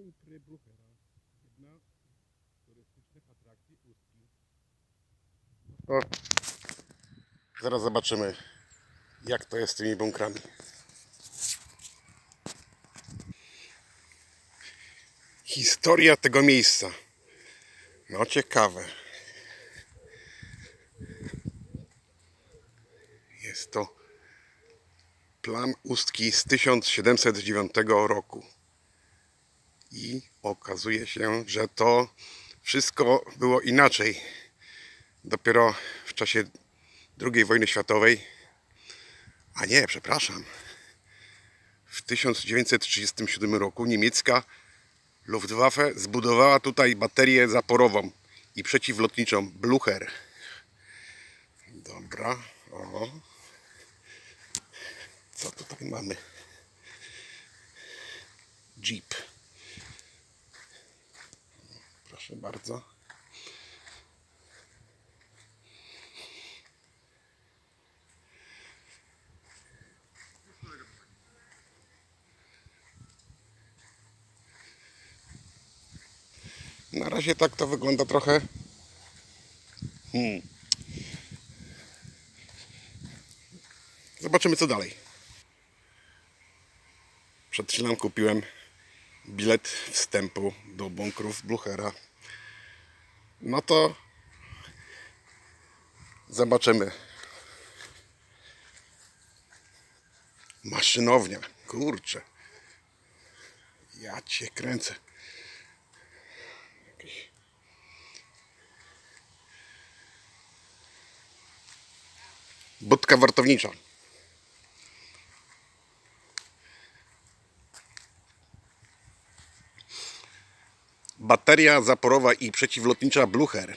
bunkry Bruchera. Jedna z turystycznych atrakcji Ustki. O. Zaraz zobaczymy, jak to jest z tymi bunkrami. Historia tego miejsca. No ciekawe. Jest to plan Ustki z 1709 roku. I okazuje się, że to wszystko było inaczej. Dopiero w czasie II wojny światowej, a nie, przepraszam, w 1937 roku niemiecka Luftwaffe zbudowała tutaj baterię zaporową i przeciwlotniczą Blucher. Dobra, o. Co tutaj mamy? Jeep. Proszę bardzo. Na razie tak to wygląda trochę. Hmm. Zobaczymy co dalej. Przed chwilą kupiłem bilet wstępu do bunkrów Bluchera. No to zobaczymy. Maszynownia, kurczę. Ja cię kręcę. Budka wartownicza. Bateria zaporowa i przeciwlotnicza Blucher.